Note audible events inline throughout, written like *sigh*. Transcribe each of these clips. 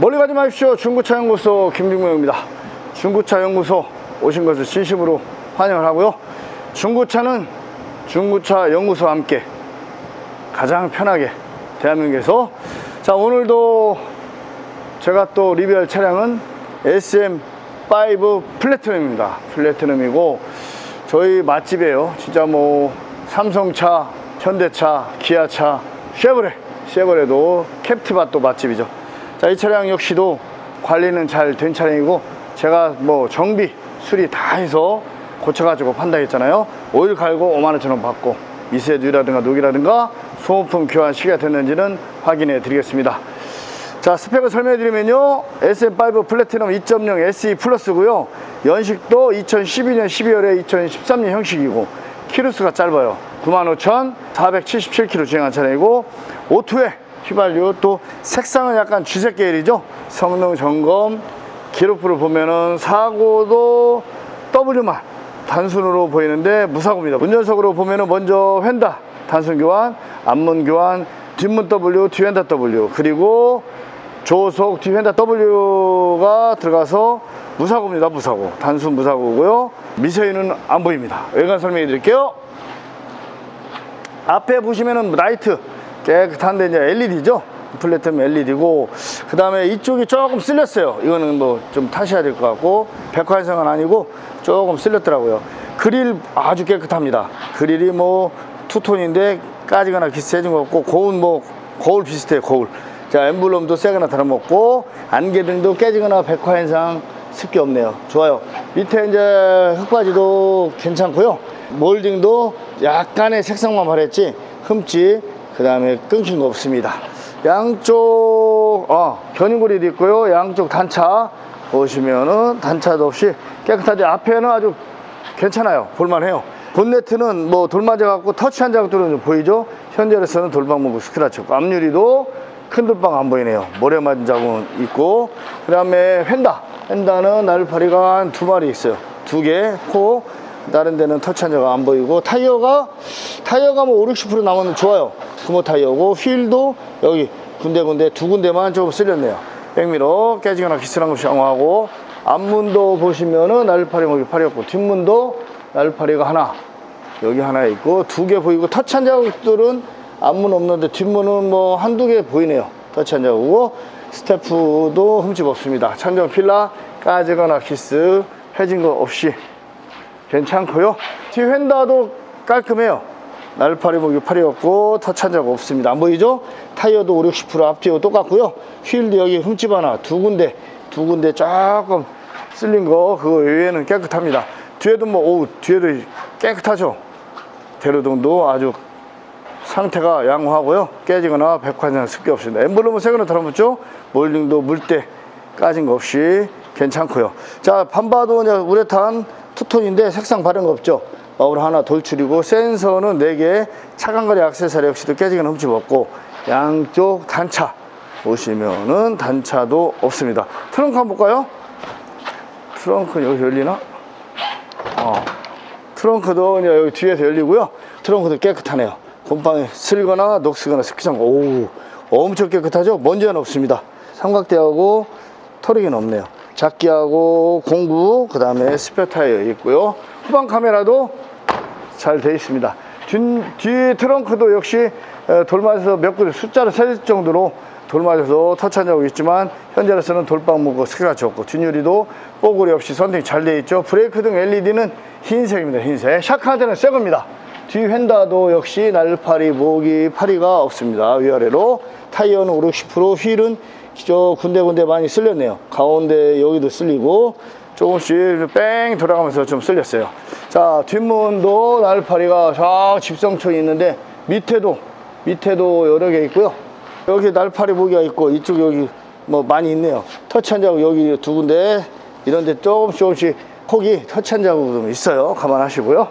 멀리 가지 마십시오. 중고차 연구소 김중명입니다. 중고차 연구소 오신 것을 진심으로 환영을 하고요. 중고차는 중고차 연구소와 함께 가장 편하게 대한민국에서 자 오늘도 제가 또 리뷰할 차량은 SM5 플래티넘입니다. 플래티넘이고 저희 맛집이에요. 진짜 뭐 삼성차, 현대차, 기아차, 쉐보레, 쉐보레도 캡티바도 맛집이죠. 자, 이 차량 역시도 관리는 잘 된 차량이고 제가 뭐 정비, 수리 다 해서 고쳐가지고 판다했잖아요. 오일 갈고 5만 원처럼 받고 미세듀라든가 녹이라든가 소모품 교환 시기가 됐는지는 확인해 드리겠습니다. 자 스펙을 설명해 드리면요 SM5 플래티넘 2.0 SE 플러스고요 연식도 2012년 12월에 2013년 형식이고 키로수가 짧아요 95,477km 주행한 차량이고 오토에 휘발유. 또 색상은 약간 주색 계열이죠? 성능 점검. 기록부를 보면은 사고도 W만 단순으로 보이는데 무사고입니다. 운전석으로 보면은 먼저 휀다. 단순 교환 앞문 교환 뒷문 W 뒤엔다 W. 그리고 조속 뒤엔다 W가 들어가서 무사고입니다. 무사고. 단순 무사고고요. 미세유는 안 보입니다. 외관 설명해 드릴게요. 앞에 보시면은 라이트 깨끗한데 이제 LED죠? 플래티넘 LED고 그 다음에 이쪽이 조금 쓸렸어요. 이거는 뭐 좀 타셔야 될 것 같고 백화현상은 아니고 조금 쓸렸더라고요. 그릴 아주 깨끗합니다. 그릴이 뭐 투톤인데 까지거나 기스해진 것 같고 거울 뭐 거울 비슷해요 거울. 자 엠블럼도 세거나 다름없고 안개등도 깨지거나 백화현상 습기 없네요. 좋아요. 밑에 이제 흙바지도 괜찮고요. 몰딩도 약간의 색상만 바랬지 흠집 그 다음에 끊긴 거 없습니다. 양쪽 어, 견인고리도 있고요. 양쪽 단차 보시면은 단차도 없이 깨끗하지 앞에는 아주 괜찮아요. 볼만해요. 본네트는 뭐 돌 맞아 갖고 터치한 자국들은 좀 보이죠? 현재로서는 돌방 문구 스크라치고 앞유리도 큰 돌방 안 보이네요. 모래 맞은 자국은 있고. 그 다음에 휀다. 휀다는 날파리가 한 두 마리 있어요. 두개코. 다른 데는 터치한 자가 안 보이고. 타이어가 타이어가 뭐 5, 60% 남으면 좋아요. 구모 타이어고 휠도 여기 군데군데 두 군데만 조금 쓸렸네요. 백미러 깨지거나 기스난 것이 양호하고 앞문도 보시면은 날파리 여기 팔이었고 뒷문도 날파리가 하나. 여기 하나 있고 두 개 보이고 터치한 자국들은 앞문 없는데 뒷문은 뭐 한두 개 보이네요. 터치한 자국이고 스태프도 흠집 없습니다. 천정 필라 까지거나 기스 해진 거 없이 괜찮고요. 뒤 휀다도 깔끔해요 날파리 목이 팔이었고 터치한 적 없습니다. 안 보이죠? 타이어도 5, 60% 앞뒤하고 똑같고요. 휠도 여기 흠집 하나 두 군데 두 군데 조금 쓸린 거 그거 외에는 깨끗합니다. 뒤에도 뭐 오, 뒤에도 깨끗하죠? 대로등도 아주 상태가 양호하고요. 깨지거나 백화점 습기 없습니다 엠블럼은 새거나 달아붙죠? 몰딩도 물때 까진 거 없이 괜찮고요. 자 반바도 이제 우레탄 투톤인데 색상 바른 거 없죠 마울 하나 돌출이고 센서는 4개 차간거리 액세서리 역시도 깨지거나 흠집 없고 양쪽 단차 보시면은 단차도 없습니다 트렁크 한번 볼까요 트렁크 여기 열리나 어. 트렁크도 여기 뒤에서 열리고요. 트렁크도 깨끗하네요. 곰팡이 슬거나 녹슬거나 스키장 오 엄청 깨끗하죠. 먼지는 없습니다. 삼각대하고 털이긴 없네요. 작기하고 공구 그 다음에 스페어 타이어 있고요. 후방 카메라도 잘돼 있습니다. 뒤, 뒤 트렁크도 역시 어, 돌맞아서 몇 군데 숫자를 세질 정도로 돌맞아서 적이 있지만 현재로서는 돌방 무고 스키가 좋고 뒷유리도 뽀글이 없이 선택이 잘 되어 있죠. 브레이크 등 LED는 흰색입니다 흰색. 샤카드는 새 겁니다. 뒤 휀다도 역시 날파리 모기 파리가 없습니다. 위아래로 타이어는 5, 60% 휠은 저 군데군데 많이 쓸렸네요. 가운데 여기도 쓸리고 조금씩 뺑 돌아가면서 좀 쓸렸어요 자 뒷문도 날파리가 쫙 집성촌이 있는데 밑에도 밑에도 여러 개 있고요. 여기 날파리 모기가 있고 이쪽 여기 뭐 많이 있네요. 터치한 자국 여기 두 군데 이런데 조금씩 조금씩 폭이 터치한 자국이 좀 있어요. 감안하시고요.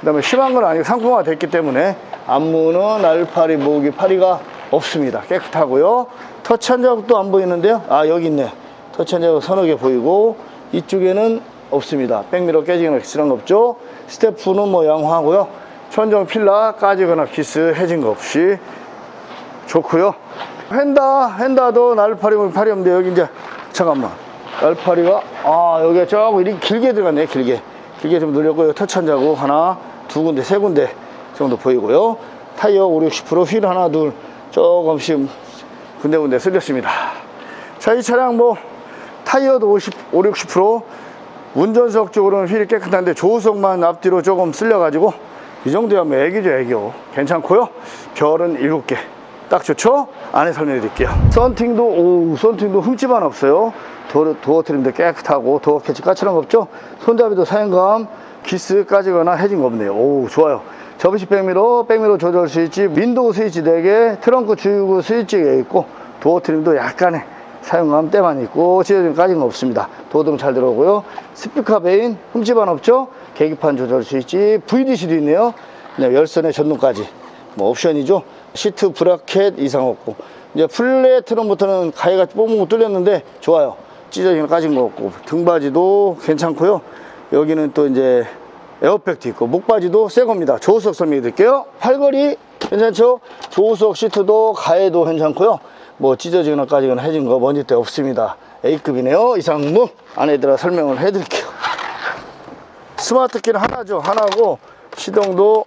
그 다음에 심한 건 아니고 상품화 됐기 때문에 앞문은 날파리 모기 파리가 없습니다. 깨끗하고요. 터치한 자국도 안 보이는데요. 아 여기 있네. 터치한 자국 서너 개 보이고 이쪽에는 없습니다. 백미러 깨지거나 기스한 거 없죠? 스태프는 뭐 양호하고요. 천정 필라 까지거나 기스 해진 거 없이 좋고요. 헨다 헨다도 날파리 팔이 없는데 여기 이제 잠깐만. 날파리가 아 여기가 조금 이렇게 길게 들어갔네 길게. 길게 좀 늘렸고요. 터치한자고 하나 두 군데 세 군데 정도 보이고요. 타이어 5, 60%휠 하나 둘 조금씩 군데군데 쓸렸습니다. 자 이 차량 뭐 타이어도 50, 5, 60% 운전석 쪽으로는 휠이 깨끗한데 조수석만 앞뒤로 조금 쓸려가지고 이 정도면 뭐 애기죠 애교 괜찮고요. 별은 7개. 딱 좋죠? 안에 설명해 드릴게요. 썬팅도 오 썬팅도 흠집 하나 없어요. 도어, 도어 트림도 깨끗하고 도어 캐치 까칠한 거 없죠? 손잡이도 사용감 기스 까지거나 해진 거 없네요. 오 좋아요. 접이식 백미러 백미러 조절 스위치 윈도우 스위치 4개 트렁크 주유구 스위치가 있고 도어 트림도 약간의 사용감 때만 있고 지어진 까진 거 없습니다 도어등 잘 들어오고요 스피커 베인 흠집 하나 없죠? 계기판 조절 스위치 VDC도 있네요 네, 열선의 전동까지 뭐 옵션이죠. 시트 브라켓 이상 없고 이제 플랫 트럼부터는 가해가 뽕뽕 뚫렸는데 좋아요. 찢어지는 까진 거 없고 등바지도 괜찮고요. 여기는 또 이제 에어백도 있고 목바지도 새 겁니다. 조수석 설명해 드릴게요. 팔걸이 괜찮죠? 조수석 시트도 가해도 괜찮고요. 뭐 찢어지거나 까지거나 해진 거 먼지 때 없습니다. A급이네요. 이상무 안에 들어 설명을 해 드릴게요. *laughs* 스마트 키는 하나죠. 하나고 시동도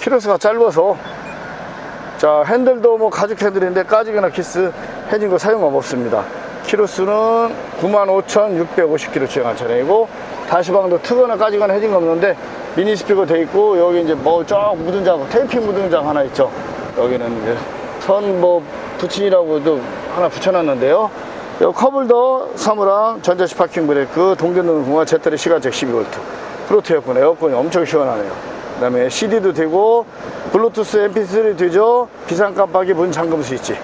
키로수가 짧아서 자 핸들도 뭐 가죽 핸들인데 까지거나 키스 해진 거 사용감 없습니다 키로수는 95,650km 주행한 차량이고 다시방도 트거나 까지거나 해진 거 없는데 미니 스피커 돼 있고 여기 이제 뭐쫙 묻은 자국 테이핑 묻은 장 하나 있죠 여기는 이제 선 뭐 붙이라고도 하나 붙여놨는데요. 요 컵홀더 사무랑 전자식 파킹 브레이크 동전등 공화 제터리 시가적 12V 프로트 에어컨 에어컨이 엄청 시원하네요. 그 다음에 CD도 되고 블루투스 MP3 되죠? 비상 깜빡이 문 잠금 스위치.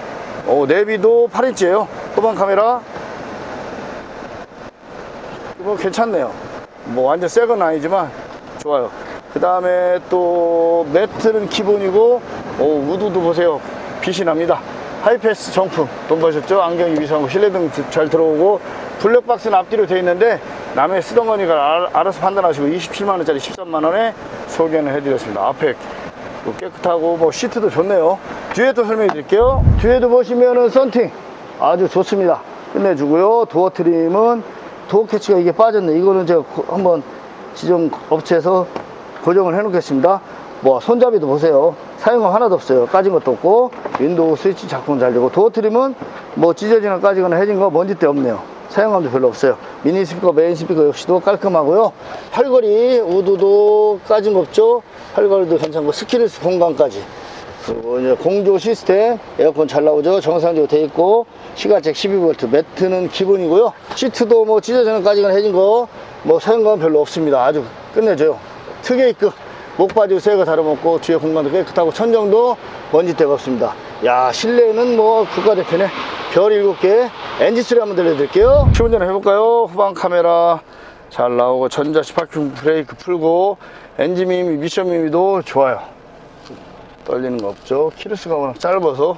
오, 내비도 8인치예요. 후방 카메라. 뭐 괜찮네요. 뭐 완전 새 건 아니지만 좋아요. 그 다음에 또 매트는 기본이고 오, 우드도 보세요 빛이 납니다. 하이패스 정품. 돈 버셨죠? 안경이 위상고 실내등 잘 들어오고 블랙박스는 앞뒤로 되어 있는데 남의 쓰던 거니까 알- 알아서 판단하시고 27만원짜리 13만원에 소개는 해드렸습니다. 앞에 또 깨끗하고 뭐 시트도 좋네요. 뒤에도 설명해 드릴게요. 뒤에도 보시면은 썬팅. 아주 좋습니다. 끝내주고요. 도어 트림은 도어 캐치가 이게 빠졌네. 이거는 제가 고- 한번 지정 업체에서 고정을 해 놓겠습니다. 뭐 손잡이도 보세요 사용감 하나도 없어요. 까진 것도 없고 윈도우 스위치 작동 잘 되고 도어 트림은 뭐 찢어지나 까지거나 해진 거 먼지 때 없네요. 사용감도 별로 없어요. 미니 스피커 메인 스피커 역시도 깔끔하고요. 팔걸이 우드도 까진 거 없죠? 팔걸이도 괜찮고 스키리스 공간까지. 그리고 이제 공조 시스템 에어컨 잘 나오죠? 정상적으로 돼 있고 시가책 12V 매트는 기본이고요. 시트도 뭐 찢어지는 까지거나 해진 거 뭐 사용감은 별로 없습니다. 아주 끝내줘요. 특이급 목바지 새거 다름없고 뒤에 공간도 깨끗하고 천정도 먼지때가 없습니다. 야 실내는 뭐 국가대표네. 별 7개 엔진 소리 한번 들려드릴게요. 시운전 해볼까요? 후방 카메라 잘 나오고 전자식 파킹 브레이크 풀고 엔진 미미 미션 미미도 좋아요. 떨리는 거 없죠. 키로수가 워낙 짧아서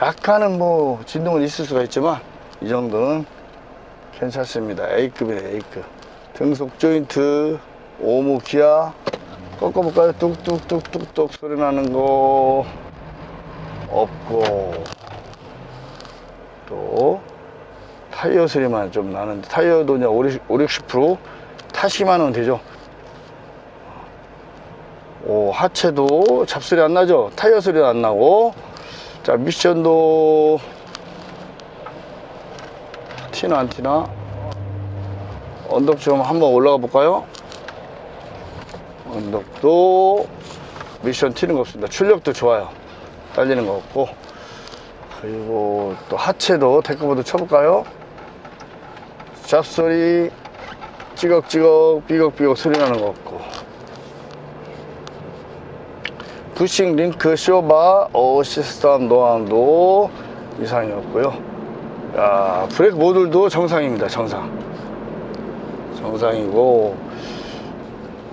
약간은 뭐 진동은 있을 수가 있지만 이 정도는 괜찮습니다. A급이네 A급. 등속 조인트 오무 기아 꺾어볼까요 뚝뚝뚝뚝뚝 소리 나는 거 없고 또 타이어 소리만 좀 나는데 타이어도 이제 5, 60% 타시만 하면 되죠 오, 하체도 잡소리 안 나죠? 타이어 소리도 안 나고. 자, 미션도 티나 안 티나? 언덕 좀 한번 올라가 볼까요? 언덕도 미션 튀는 거 없습니다. 출력도 좋아요. 딸리는 거 없고. 그리고 또 하체도 데크보드 쳐볼까요? 잡소리 찌걱찌걱 삐걱삐걱 소리 나는 거 없고. 부싱 링크 쇼바 어시스턴 노함도 이상이 없고요 야 브레이크 모듈도 정상입니다 정상 정상이고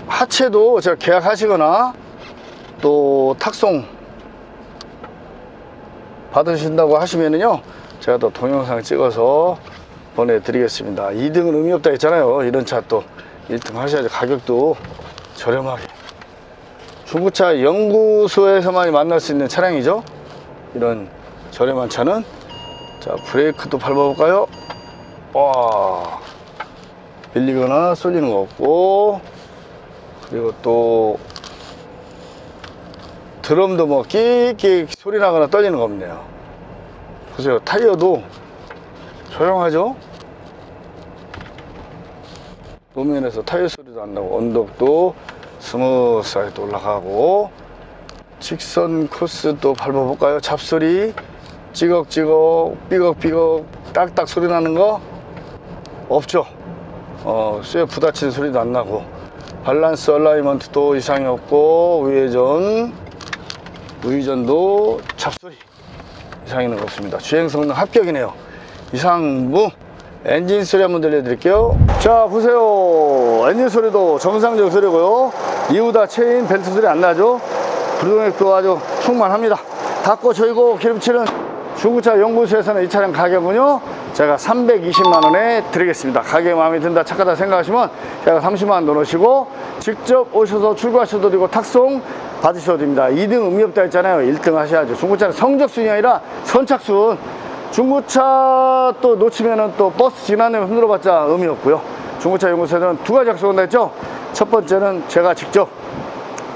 하체도 제가 계약하시거나 또 탁송 받으신다고 하시면은요 제가 또 동영상 찍어서 보내드리겠습니다 2등은 의미 없다 했잖아요 이런 차 또 1등 하셔야지 가격도 저렴하게 중고차 연구소에서만 만날 수 있는 차량이죠. 이런 저렴한 차는 자 브레이크도 밟아볼까요? 와 밀리거나 쏠리는 거 없고 그리고 또 드럼도 뭐 끼익끼익 소리 나거나 떨리는 거 없네요 보세요 타이어도 조용하죠? 노면에서 타이어 소리도 안 나고 언덕도 스무스하게 또 올라가고 직선 코스도 밟아볼까요? 잡소리 찌걱찌걱 삐걱삐걱 딱딱 소리 나는 거 없죠 어, 쇠 부딪히는 소리도 안 나고 밸런스 얼라이먼트도 이상이 없고 우회전 우회전도 잡소리 이상이 없습니다. 주행 성능 합격이네요. 이상무 엔진 소리 한번 들려드릴게요. 자 보세요. 엔진 소리도 정상적 소리고요. 이후다 체인 벨트 소리 안 나죠? 부동액도 아주 충만합니다. 닫고 조이고 기름칠은 중고차 연구소에서는 이 차량 가격은요 제가 320만 원에 드리겠습니다. 가격이 마음에 든다 착하다 생각하시면 제가 30만 원 넣으시고 직접 오셔서 출고하셔도 되고 탁송 받으셔도 됩니다. 2등 의미 없다 했잖아요. 1등 하셔야죠. 중고차는 성적순이 아니라 선착순. 중고차 또 놓치면은 또 버스 지나면 흔들어봤자 의미 없고요. 중고차 연구소에는 두 가지 약속한다 했죠? 첫 번째는 제가 직접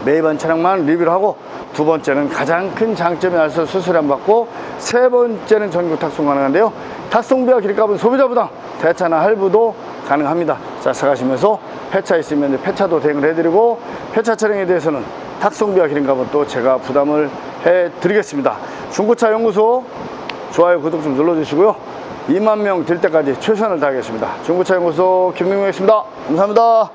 매번 차량만 리뷰를 하고 두 번째는 가장 큰 장점이 알아서 수수료 안 받고 세 번째는 전국 탁송 가능한데요 탁송비와 기름값은 소비자 부담 대차나 할부도 가능합니다. 자 사가시면서 폐차 있으면 폐차도 대응을 해드리고 폐차 차량에 대해서는 탁송비와 기름값은 또 제가 부담을 해드리겠습니다. 중고차 연구소 좋아요 구독 좀 눌러주시고요. 2만 명 될 때까지 최선을 다하겠습니다. 중고차 연구소 김명우였습니다. 감사합니다